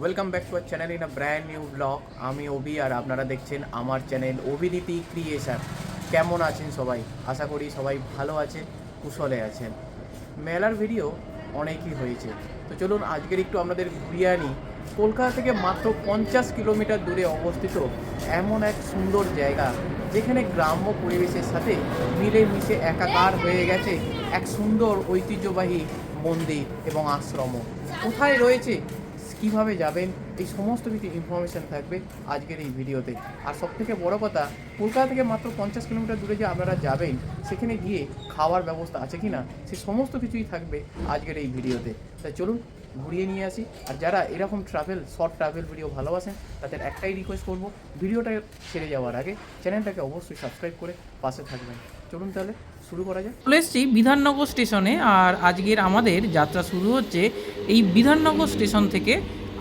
Welcome back to our channel in a brand new vlog আমি অভি আর আপনারা দেখছেন আমার চ্যানেল অভিনীতি ক্রিয়েশন কেমন আছেন সবাই? আশা করি সবাই ভালো আছে কুশলে আছেন। মেলার ভিডিও অনেকই হয়েছে। তো চলুন আজকের একটু আপনাদের ঘুরিয়ে আনি। কলকাতা থেকে মাত্র পঞ্চাশ কিলোমিটার দূরে অবস্থিত এমন এক সুন্দর জায়গা, যেখানে গ্রাম্য পরিবেশের সাথে মিলেমিশে একাকার হয়ে গেছে এক সুন্দর ঐতিহ্যবাহী মন্দির এবং আশ্রমও কোথায় রয়েছে? কীভাবে যাবেন, এই সমস্ত কিছু ইনফরমেশান থাকবে আজকের এই ভিডিওতে। আর সব থেকে বড় কথা, কলকাতা থেকে মাত্র পঞ্চাশ কিলোমিটার দূরে যে আপনারা যাবেন, সেখানে গিয়ে খাওয়ার ব্যবস্থা আছে কি না, সে সমস্ত কিছুই থাকবে আজকের এই ভিডিওতে। তাই চলুন, ঘুরিয়ে নিয়ে আসি। আর যারা এরকম ট্রাভেল শর্ট ট্রাভেল ভিডিও ভালোবাসেন, তাদের একটাই রিকোয়েস্ট করব, ভিডিওটা ছেড়ে যাওয়ার আগে চ্যানেলটাকে অবশ্যই সাবস্ক্রাইব করে পাশে থাকবেন। চলুন তাহলে শুরু করা চলে এসেছি বিধাননগর স্টেশনে, আর আজকের আমাদের যাত্রা শুরু হচ্ছে এই বিধাননগর স্টেশন থেকে।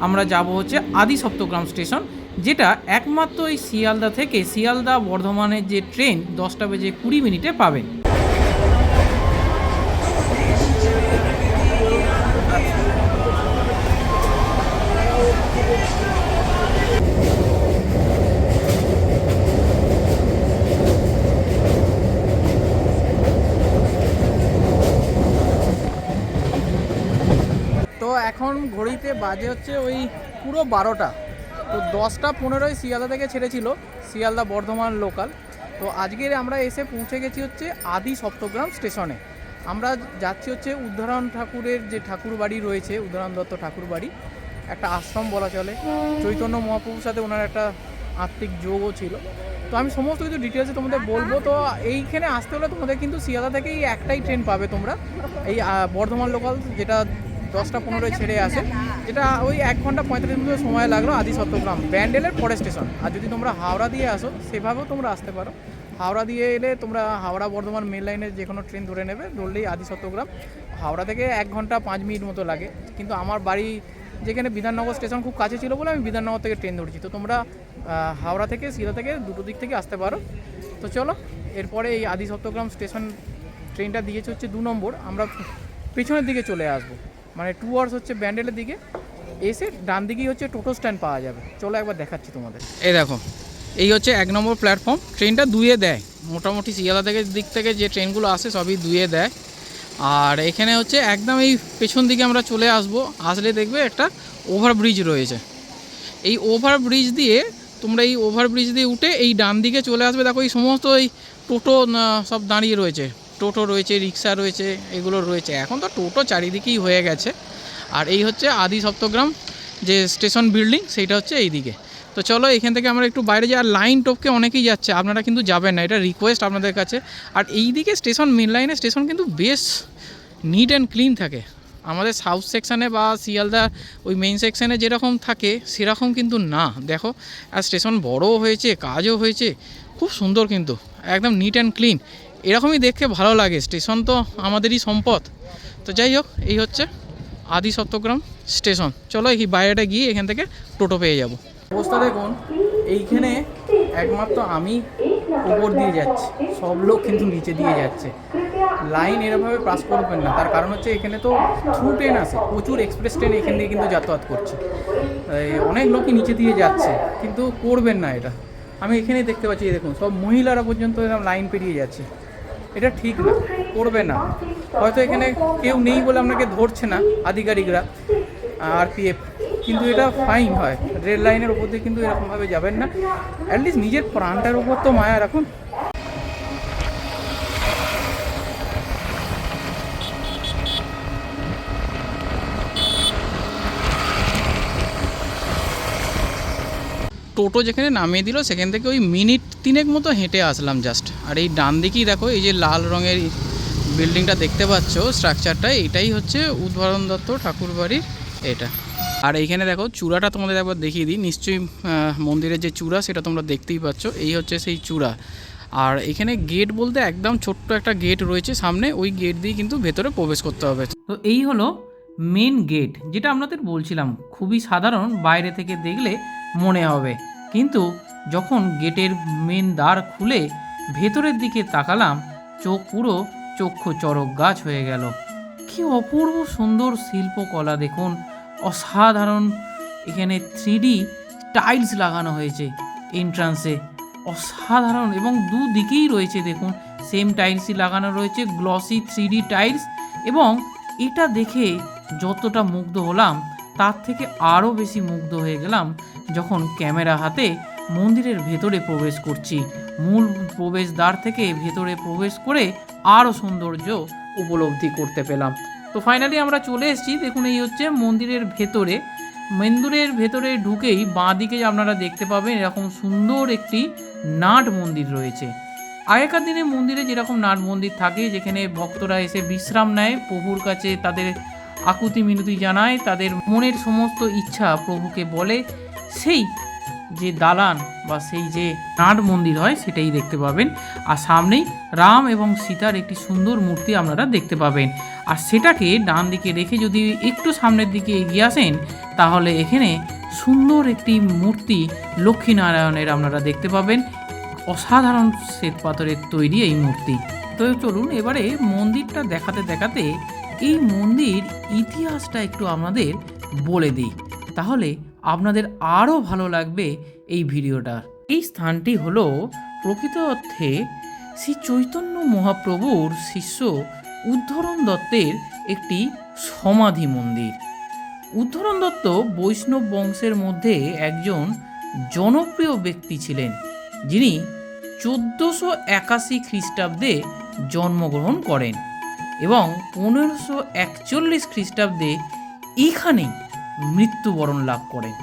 আমরা যাব হচ্ছে আদি সপ্তগ্রাম স্টেশন, যেটা একমাত্র এই শিয়ালদা থেকে শিয়ালদা বর্ধমানের যে ট্রেন দশটা বেজে কুড়ি মিনিটে পাবেন। ঘড়িতে বাজে হচ্ছে ওই পুরো বারোটা। তো দশটা পনেরোই শিয়ালদা থেকে ছেড়েছিল, শিয়ালদা বর্ধমান লোকাল তো আজকের আমরা এসে পৌঁছে গেছি হচ্ছে আদি সপ্তগ্রাম স্টেশনে। আমরা যাচ্ছি হচ্ছে উদ্ধারণ ঠাকুরের যে ঠাকুর বাড়ি রয়েছে, উদ্ধরণ দত্ত ঠাকুর বাড়ি। একটা আশ্রম বলা চলে। চৈতন্য মহাপ্রভুর সাথে ওনার একটা আত্মিক যোগও ছিল। তো আমি সমস্ত কিছু ডিটেলসে তোমাদের বলব। তো এইখানে আসতে হলে তোমাদের কিন্তু শিয়ালদা থেকেই একটাই ট্রেন পাবে তোমরা। এই বর্ধমান লোকাল যেটা দশটা পনেরোয় ছেড়ে আসে। যেটা ওই এক ঘণ্টা পঁয়তাল্লিশ মিনিট সময় লাগল আদি সপ্তগ্রাম। ব্যান্ডেলের পরে স্টেশন আর যদি তোমরা হাওড়া দিয়ে আসো, সেভাবেও তোমরা আসতে পারো। হাওড়া দিয়ে এলে তোমরা হাওড়া বর্ধমান মেন লাইনের যে কোনো ট্রেন ধরে নেবে, ধরলেই আদি সপ্তগ্রাম। হাওড়া থেকে এক ঘণ্টা পাঁচ মিনিট মতো লাগে। কিন্তু আমার বাড়ি যেখানে বিধাননগর স্টেশন খুব কাছে ছিল বলে আমি বিধাননগর থেকে ট্রেন ধরেছি। তো তোমরা হাওড়া থেকে শিলা থেকে দুটো দিক থেকে আসতে পারো। তো চলো, এরপরে এই আদি সপ্তগ্রাম স্টেশন ট্রেনটা দিয়েছে হচ্ছে দু নম্বর। আমরা পেছনের দিকে চলে আসব। মানে টু আওয়ার্স হচ্ছে ব্যান্ডেলের দিকে, এসে ডান দিকেই হচ্ছে টোটো স্ট্যান্ড পাওয়া যাবে। চলো একবার দেখাচ্ছি তোমাদের। এই দেখো, এই হচ্ছে এক নম্বর প্ল্যাটফর্ম ট্রেনটা দুয়ে দেয়। মোটামুটি শিয়ালদা থেকে দিক থেকে যে ট্রেনগুলো আসে সবই দুয়ে দেয়। আর এখানে হচ্ছে একদম এই পেছন দিকে আমরা চলে আসব, আসলে দেখবে একটা ওভারব্রিজ রয়েছে। এই ওভারব্রিজ দিয়ে তোমরা এই ওভারব্রিজ দিয়ে উঠে এই ডান দিকে চলে আসবে। দেখো এই সমস্ত এই টোটো সব দাঁড়িয়ে রয়েছে। টোটো রয়েছে, রিক্সা রয়েছে, এগুলো রয়েছে। এখন তো টোটো চারিদিকেই হয়ে গেছে। আর এই হচ্ছে আদি সপ্তগ্রাম যে স্টেশন বিল্ডিং সেইটা হচ্ছে এই দিকে। তো চলো এখান থেকে আমরা একটু বাইরে যাই। আর লাইন টপকে অনেকেই যাচ্ছে, আপনারা কিন্তু যাবেন না। এটা রিকোয়েস্ট আপনাদের কাছে। আর এই দিকে স্টেশন মেন লাইনে স্টেশন কিন্তু বেশ নিট অ্যান্ড ক্লিন থাকে। আমাদের সাউথ সেকশানে বা শিয়ালদা ওই মেইন সেকশানে যেরকম থাকে, সেরকম কিন্তু না। দেখো, আর স্টেশন বড়ও হয়েছে, কাজও হয়েছে। খুব সুন্দর কিন্তু। একদম নিট অ্যান্ড ক্লিন এরকমই দেখতে ভালো লাগে। স্টেশন তো আমাদেরই সম্পদ। তো যাই হোক, এই হচ্ছে আদি সপ্তগ্রাম স্টেশন। চলো এই বাইরেটা গিয়ে এখান থেকে টোটো পেয়ে যাব। অবস্থা দেখুন, এইখানে একমাত্র আমি উপর দিয়ে যাচ্ছি। সব লোক কিন্তু নিচে দিয়ে যাচ্ছে। লাইন এরকমভাবে পাস করবেন না। তার কারণ হচ্ছে এখানে তো থ্রু ট্রেন আছে। প্রচুর এক্সপ্রেস ট্রেন এখান দিয়ে কিন্তু যাতায়াত করছে। অনেক লোকই নিচে দিয়ে যাচ্ছে, কিন্তু করবেন না এটা। আমি এখানেই দেখতে পাচ্ছি দেখুন, সব মহিলারা পর্যন্ত লাইন পেরিয়ে যাচ্ছে। এটা ঠিক না, করবে না। হয়তো এখানে কেউ নেই বলে আপনাকে ধরছে না আধিকারিকরা, আরপিএফ। কিন্তু এটা ফাইন হয়। রেল লাইনের ওপর দিয়ে কিন্তু এরকমভাবে যাবেন না। অ্যাটলিস্ট নিজের প্রাণটার ওপর তো মায়া রাখুন। টোটো যেখানে নামিয়ে দিল, সেখান থেকে ওই মিনিট তিনেক মতো হেঁটে আসলাম জাস্ট আর এই ডান দিকেই দেখো, এই যে লাল রঙের বিল্ডিংটা দেখতে পাচ্ছ স্ট্রাকচারটা এটাই হচ্ছে উদ্ভারণ দত্ত ঠাকুরবাড়ির এটা। আর এইখানে দেখো, চূড়াটা তোমাদের একবার দেখিয়ে দিই, নিশ্চয়ই মন্দিরের যে চূড়া, সেটা তোমরা দেখতেই পাচ্ছ, এই হচ্ছে সেই চূড়া। আর এখানে গেট বলতে একদম ছোট্ট একটা গেট রয়েছে সামনে, ওই গেট দিয়ে কিন্তু ভেতরে প্রবেশ করতে হবে। তো এই হলো মেন গেট যেটা আপনাদের বলছিলাম, খুবই সাধারণ, বাইরে থেকে দেখলে মনে হবে। কিন্তু যখন গেটের মেন দ্বার খুলে ভেতরের দিকে তাকালাম, চোখ পুরো চক্ষু চরক গাছ হয়ে গেল। কি অপূর্ব সুন্দর শিল্পকলা দেখুন। অসাধারণ। এখানে থ্রি টাইলস লাগানো হয়েছে এন্ট্রান্সে। অসাধারণ এবং দুদিকেই রয়েছে দেখুন, সেম টাইলসই লাগানো রয়েছে, গ্লসি থ্রি টাইলস এবং এটা দেখে যতটা মুগ্ধ হলাম, তার থেকে আরও বেশি মুগ্ধ হয়ে গেলাম যখন ক্যামেরা হাতে মন্দিরের ভেতরে প্রবেশ করছি, মূল প্রবেশদ্বার থেকে ভেতরে প্রবেশ করে আরও সৌন্দর্য উপলব্ধি করতে পেলাম। তো ফাইনালি আমরা চলে এসেছি, দেখুন এই হচ্ছে মন্দিরের ভেতরে। মন্দিরের ভেতরে ঢুকেই বাঁ দিকে আপনারা দেখতে পাবেন এরকম সুন্দর একটি নাট মন্দির রয়েছে। আগেকার দিনে মন্দিরে যেরকম নাট মন্দির থাকে, যেখানে ভক্তরা এসে বিশ্রাম নেয়, প্রভুর কাছে তাদের আকুতি মিনতি জানায়, তাদের মনের সমস্ত ইচ্ছা প্রভুকে বলে সেই যে দালান বা সেই যে নাট মন্দির হয়, সেটাই দেখতে পাবেন। আর সামনেই রাম এবং সীতার একটি সুন্দর মূর্তি আপনারা দেখতে পাবেন। আর সেটাকে ডান দিকে রেখে যদি একটু সামনের দিকে এগিয়ে আসেন, তাহলে এখানে সুন্দর একটি মূর্তি লক্ষ্মীনারায়ণের আপনারা দেখতে পাবেন। অসাধারণ শ্বেত পাথরের তৈরি এই মূর্তি। তো চলুন এবারে মন্দিরটা দেখাতে দেখাতে এই মন্দির ইতিহাসটা একটু আমাদের বলে দিই। তাহলে আপনাদের আরও ভালো লাগবে এই ভিডিওটা এই স্থানটি হলো প্রকৃত অর্থে শ্রী চৈতন্য মহাপ্রভুর শিষ্য উদ্ধরণ দত্তের একটি সমাধি মন্দির। উদ্ধরণ দত্ত বৈষ্ণব বংশের মধ্যে একজন জনপ্রিয় ব্যক্তি ছিলেন, যিনি চোদ্দোশো একাশি খ্রিস্টাব্দে জন্মগ্রহণ করেন এবং পনেরোশো একচল্লিশ খ্রিস্টাব্দে এখানেই মৃত্যুবরণ লাভ করেন।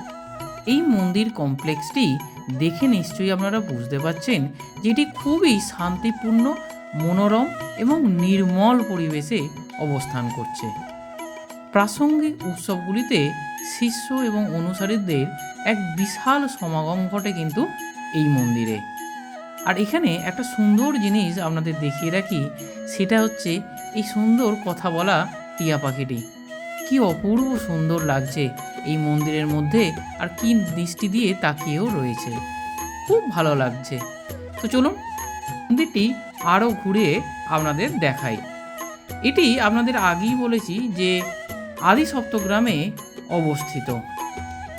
এই মন্দির কমপ্লেক্সটি দেখে নিশ্চয়ই আপনারা বুঝতে পারছেন যেটি খুবই শান্তিপূর্ণ, মনোরম এবং নির্মল পরিবেশে অবস্থান করছে। প্রাসঙ্গিক উৎসবগুলিতে শিষ্য এবং অনুসারীদের এক বিশাল সমাগম ঘটে কিন্তু এই মন্দিরে। আর এখানে একটা সুন্দর জিনিস আপনাদের দেখিয়ে রাখি, সেটা হচ্ছে এই সুন্দর কথা বলা টিয়া পাখিটি। কি অপূর্ব সুন্দর লাগছে এই মন্দিরের মধ্যে আর কি দৃষ্টি দিয়ে তাকিয়েও রয়েছে। খুব ভালো লাগছে। তো চলুন, মন্দিরটি আরও ঘুরে আপনাদের দেখাই। এটি আপনাদের আগেই বলেছি যে আদি সপ্তগ্রামে অবস্থিত।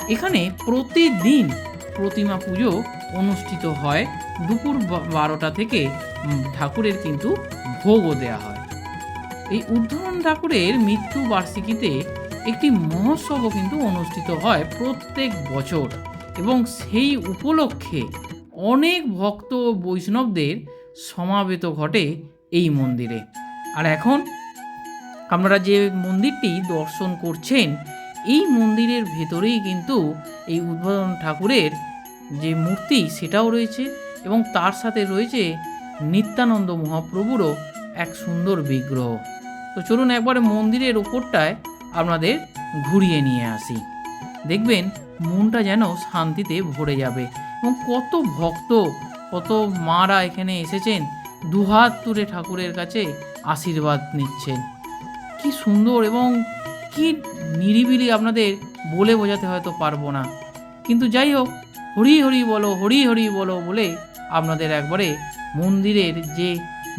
এখানে প্রতিদিন প্রতিমা পুজো অনুষ্ঠিত হয়। দুপুর বারোটা থেকে ঠাকুরের কিন্তু ভোগও দেওয়া হয়। এই উদ্ধরণ ঠাকুরের মৃত্যু বার্ষিকীতে একটি মহোৎসবও কিন্তু অনুষ্ঠিত হয় প্রত্যেক বছর। এবং সেই উপলক্ষে অনেক ভক্ত বৈষ্ণবদের সমাবেত ঘটে এই মন্দিরে। আর এখন আপনারা যে মন্দিরটি দর্শন করছেন, এই মন্দিরের ভেতরেই কিন্তু এই উদ্বোধন ঠাকুরের যে মূর্তি সেটাও রয়েছে এবং তার সাথে রয়েছে নিত্যানন্দ মহাপ্রভুরও এক সুন্দর বিগ্রহ। তো চলুন একবারে মন্দিরের ওপরটায় আপনাদের ঘুরিয়ে নিয়ে আসি। দেখবেন মনটা যেন শান্তিতে ভরে যাবে এবং কত ভক্ত, কত মারা এখানে এসেছেন, দুহাত তুলে ঠাকুরের কাছে আশীর্বাদ নিচ্ছেন। কি সুন্দর এবং কি নিরিবিলি আপনাদের বলে বোঝাতে হয়তো পারব না। কিন্তু যাই হোক, হরি হরি বলো, হরি হরি বলো বলে আপনাদের একবারে মন্দিরের যে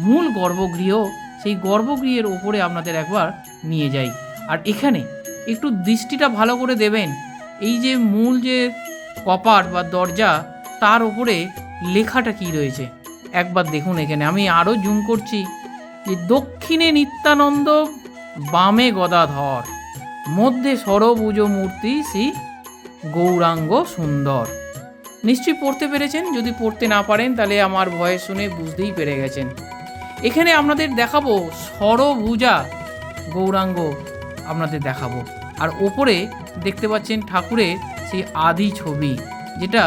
মূল গর্ভগৃহ সেই গর্ভগৃহের ওপরে আপনাদের একবার নিয়ে যাই। আর এখানে একটু দৃষ্টিটা ভালো করে দেবেন। এই যে মূল যে কপাট বা দরজা, তার ওপরে লেখাটা কি রয়েছে? একবার দেখুন এখানে। আমি আরও জুম করছি। যে দক্ষিণে নিত্যানন্দ, বামে গদাধর, মধ্যে সরবুজ মূর্তি শ্রী গৌরাঙ্গ সুন্দর। নিশ্চয়ই পড়তে পেরেছেন? যদি পড়তে না পারেন, তাহলে আমার ভয়ে শুনে বুঝতেই পেরে গেছেন। এখানে আপনাদের দেখাবো সরভুজা গৌরাঙ্গ আপনাদের দেখাবো। আর ওপরে দেখতে পাচ্ছেন ঠাকুরের সেই আদি ছবি, যেটা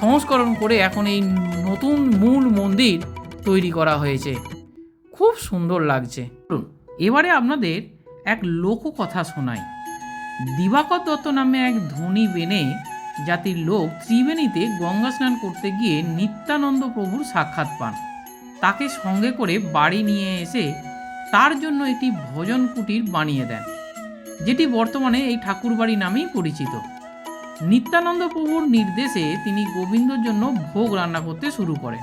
সংস্করণ করে এখন এই নতুন মূল মন্দির তৈরি করা হয়েছে। খুব সুন্দর লাগছে। এবারে আপনাদের এক লোককথা শোনাই। দিবাকর দত্ত নামে এক ধনী বেনে জাতির লোক ত্রিবেণীতে গঙ্গা স্নান করতে গিয়ে নিত্যানন্দ প্রভুর সাক্ষাৎ পান। তাকে সঙ্গে করে বাড়ি নিয়ে এসে তার জন্য একটি ভজন কুটির বানিয়ে দেন, যেটি বর্তমানে এই ঠাকুরবাড়ি নামেই পরিচিত। নিত্যানন্দ প্রভুর নির্দেশে তিনি গোবিন্দর জন্য ভোগ রান্না করতে শুরু করেন।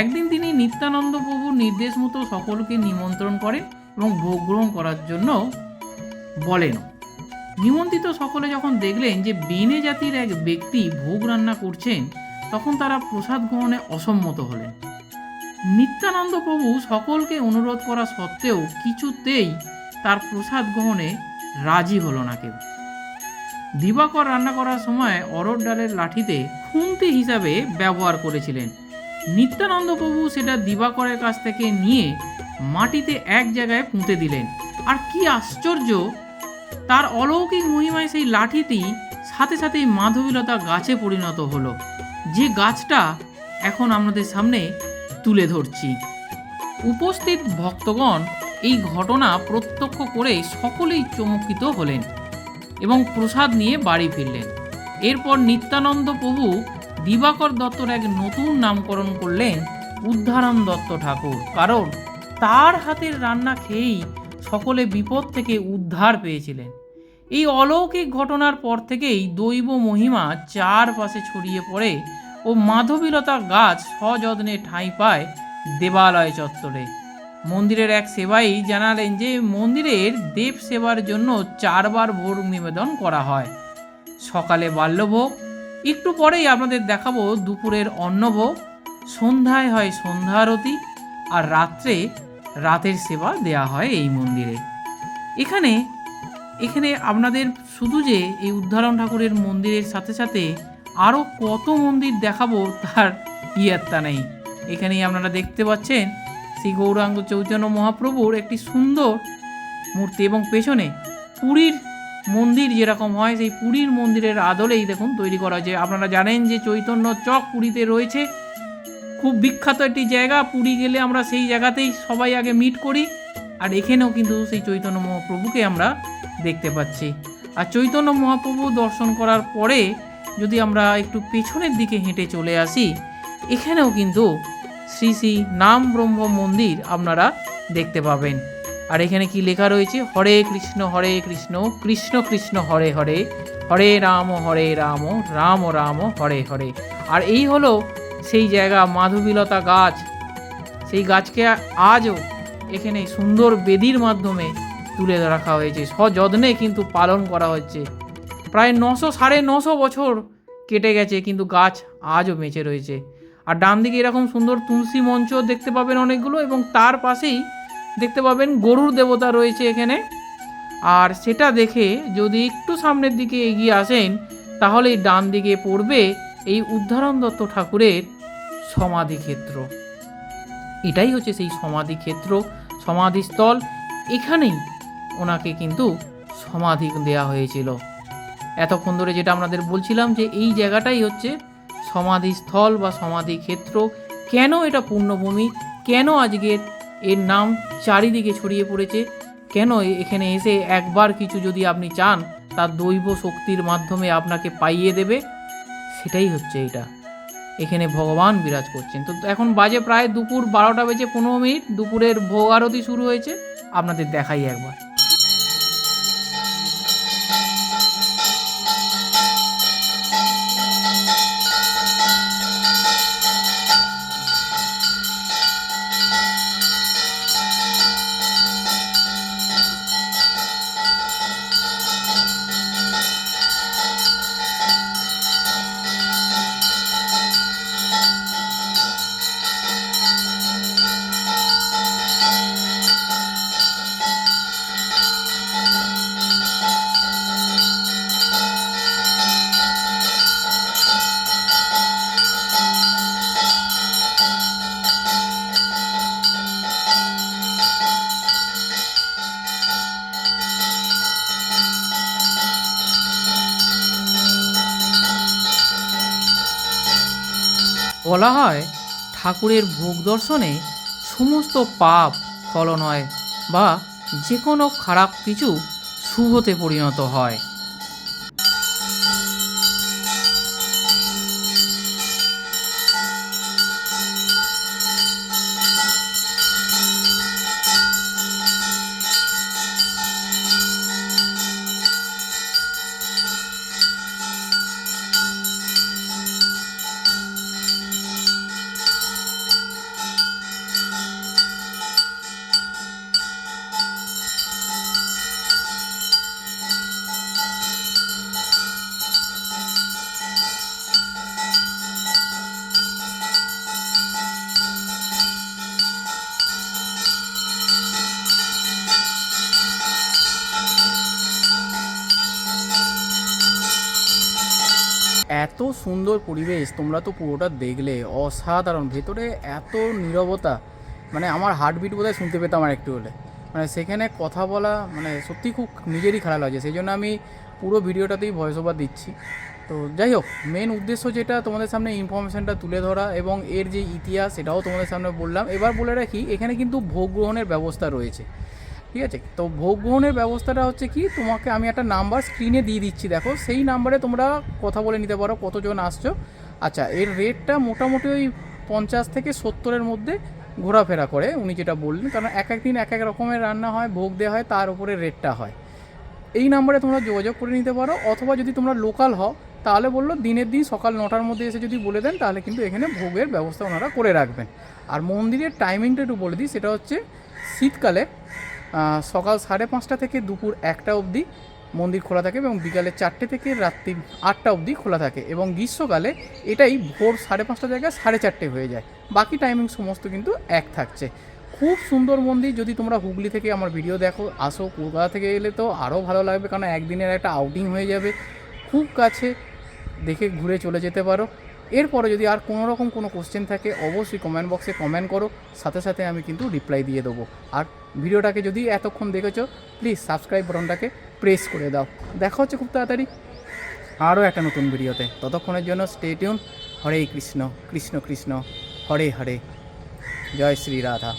একদিন তিনি নিত্যানন্দ প্রভুর নির্দেশ মতো সকলকে নিমন্ত্রণ করেন এবং ভোগ গ্রহণ করার জন্য বলেন। নিমন্ত্রিত সকলে যখন দেখলেন যে বেনে জাতির এক ব্যক্তি ভোগ রান্না করছেন, তখন তারা প্রসাদ গ্রহণে অসম্মত হলেন। নিত্যানন্দ প্রভু সকলকে অনুরোধ করা সত্ত্বেও কিছুতেই তার প্রসাদ গ্রহণে রাজি হলো না কেউ। দিবাকর রান্না করার সময় অরড় ডালের লাঠিতে খুন্তি হিসাবে ব্যবহার করেছিলেন। নিত্যানন্দ প্রভু সেটা দিবাকরের কাছ থেকে নিয়ে মাটিতে এক জায়গায় পুঁতে দিলেন। আর কি আশ্চর্য, তার অলৌকিক মহিমায় সেই লাঠিটি সাথে সাথেই মাধবীলতা গাছে পরিণত হলো। যে গাছটা এখন আমাদের সামনে তুলে ধরছি। উপস্থিত ভক্তগণ এই ঘটনা প্রত্যক্ষ করে সকলেই চমকিত হলেন এবং প্রসাদ নিয়ে বাড়ি ফিরলেন। এরপর নিত্যানন্দ প্রভু দিবাকর দত্তর এক নতুন নামকরণ করলেন উদ্ধারাম দত্ত ঠাকুর। কারণ তার হাতের রান্না খেয়েই সকলে বিপদ থেকে উদ্ধার পেয়েছিলেন। এই অলৌকিক ঘটনার পর থেকেই দৈব মহিমা চারপাশে ছড়িয়ে পড়ে ও মাধবীলতা গাছ সযত্নে ঠাঁই পায় দেবালয় চত্বরে। মন্দিরের এক সেবাই জানালেন যে, মন্দিরের দেব সেবার জন্য চারবার ভোগ নিবেদন করা হয়। সকালে বাল্যভোগ, একটু পরেই আপনাদের দেখাবো দুপুরের অন্নভোগ, সন্ধ্যায় হয় সন্ধ্যারতি আর রাত্রে রাতের সেবা দেয়া হয় এই মন্দিরে। এখানে এখানে আপনাদের শুধু যে এই উদ্ধারণ ঠাকুরের মন্দিরের সাথে সাথে আরও কত মন্দির দেখাবো তার ইয়ত্তা নেই। এখানেই আপনারা দেখতে পাচ্ছেন শ্রী গৌরাঙ্গ চৈতন্য মহাপ্রভুর একটি সুন্দর মূর্তি এবং পেছনে পুরীর মন্দির যেরকম হয়, সেই পুরীর মন্দিরের আদলেই দেখুন তৈরি করা হয়েছে। আপনারা জানেন যে চৈতন্য চক পুরীতে রয়েছে। খুব বিখ্যাত একটি জায়গা, পুরী গেলে আমরা সেই জায়গাতেই সবাই আগে মিট করি আর এখানেও কিন্তু সেই চৈতন্য মহাপ্রভুকে আমরা দেখতে পাচ্ছি। আর চৈতন্য মহাপ্রভু দর্শন করার পরে যদি আমরা একটু পেছনের দিকে হেঁটে চলে আসি, এখানেও কিন্তু শ্রী শ্রী নাম ব্রহ্ম মন্দির আপনারা দেখতে পাবেন। আর এখানে কি লেখা রয়েছে? হরে কৃষ্ণ হরে কৃষ্ণ কৃষ্ণ কৃষ্ণ, হরে হরে হরে রাম হরে রাম রাম রাম, হরে হরে। আর এই হলো সেই জায়গা মাধবীলতা গাছ। সেই গাছকে আজও এখানে সুন্দর বেদির মাধ্যমে তুলে রাখা হয়েছে। সযত্নে কিন্তু পালন করা হচ্ছে। প্রায় নশো, সাড়ে নশো বছর কেটে গেছে, কিন্তু গাছ আজও বেঁচে রয়েছে। আর ডান দিকে এরকম সুন্দর তুলসী মঞ্চ দেখতে পাবেন অনেকগুলো, এবং তার পাশেই দেখতে পাবেন গরুর দেবতা রয়েছে এখানে। আর সেটা দেখে যদি একটু সামনের দিকে এগিয়ে আসেন তাহলে ডান দিকে পড়বে এই উদ্ধারণ দত্ত ঠাকুরের সমাধি ক্ষেত্র এটাই হচ্ছে সেই সমাধি ক্ষেত্র সমাধিস্থল। এখানেই ওনাকে কিন্তু সমাধি দেওয়া হয়েছিল। এতক্ষণ ধরে যেটা আপনাদের বলছিলাম যে এই জায়গাটাই হচ্ছে সমাধিস্থল বা সমাধি ক্ষেত্র কেন এটা পূর্ণভূমি? কেন আজকে এর নাম চারিদিকে ছড়িয়ে পড়েছে? কেন এখানে এসে একবার কিছু যদি আপনি চান, তার দৈব শক্তির মাধ্যমে আপনাকে পাইয়ে দেবে? সেটাই হচ্ছে এটা। এখানে ভগবান বিরাজ করছেন। তো এখন বাজে প্রায় দুপুর বারোটা বেজে পনেরো মিনিট। দুপুরের ভোগ আরতি শুরু হয়েছে। আপনাদের দেখাই একবার। বলা হয়, ঠাকুরের ভোগ দর্শনে সমস্ত পাপ ফলন হয় বা যে কোনো খারাপ কিছু শুভতে পরিণত হয়। এত সুন্দর পরিবেশ তোমরা তো পুরোটা দেখলে, অসাধারণ। ভেতরে এত নীরবতা মানে আমার হার্টবিট বোধহয় শুনতে পেতাম আর একটু হলে। মানে সেখানে কথা বলা মানে সত্যি খুব নিজেরই খারাপ লাগছে। সেই জন্য আমি পুরো ভিডিওটাতেই ভয়েস ওভার দিচ্ছি। তো যাই হোক মেন উদ্দেশ্য যেটা তোমাদের সামনে ইনফরমেশনটা তুলে ধরা এবং এর যে ইতিহাস, সেটাও তোমাদের সামনে বললাম। এবার বলে রাখি, এখানে কিন্তু ভোগ গ্রহণের ব্যবস্থা রয়েছে। ঠিক আছে? তো ভোগ গ্রহণের ব্যবস্থাটা হচ্ছে কি? তোমাকে আমি একটা নাম্বার স্ক্রিনে দিয়ে দিচ্ছি, দেখো। সেই নাম্বারে তোমরা কথা বলে নিতে পারো কতজন আসছো। আচ্ছা এর রেটটা মোটামুটি ওই পঞ্চাশ থেকে সত্তরের মধ্যে ঘোরাফেরা করে, উনি যেটা বললেন। কারণ এক এক দিন এক এক রকমের রান্না হয়, ভোগ দেওয়া হয়, তার উপরে রেটটা হয়। এই নাম্বারে তোমরা যোগাযোগ করে নিতে পারো, অথবা যদি তোমরা লোকাল হও, তাহলে বলল দিনের দিন সকাল নটার মধ্যে এসে যদি বলে দেন, তাহলে কিন্তু এখানে ভোগের ব্যবস্থা ওনারা করে রাখবেন। আর মন্দিরের টাইমিংটা একটু বলে দিই, সেটা হচ্ছে শীতকালে সকাল সাড়ে পাঁচটা থেকে দুপুর একটা অবধি মন্দির খোলা থাকে এবং বিকালে চারটে থেকে রাত্রি আটটা অবধি খোলা থাকে এবং গ্রীষ্মকালে এটাই ভোর সাড়ে পাঁচটা জায়গায় সাড়ে চারটে হয়ে যায়। বাকি টাইমিং সমস্ত কিন্তু এক থাকছে। খুব সুন্দর মন্দির, যদি তোমরা হুগলি থেকে আমার ভিডিও দেখো, আসো কলকাতা থেকে এলে তো আরও ভালো লাগবে কারণ একদিনের একটা আউটিং হয়ে যাবে। খুব কাছে দেখে ঘুরে চলে যেতে পারো। এরপরে যদি আর কোনো রকম কোনো কোশ্চেন থাকে, অবশ্যই কমেন্ট বক্সে কমেন্ট করো। সাথে সাথে আমি কিন্তু রিপ্লাই দিয়ে দেবো। আর ভিডিওটাকে যদি এতক্ষণ দেখেছ প্লিজ সাবস্ক্রাইব বাটনটাকে প্রেস করে দাও। দেখা হচ্ছে খুব তাড়াতাড়ি আরও একটা নতুন ভিডিওতে। ততক্ষণের জন্য স্টে টিউন হরে কৃষ্ণ কৃষ্ণ কৃষ্ণ। হরে হরে। জয় শ্রী রাধা।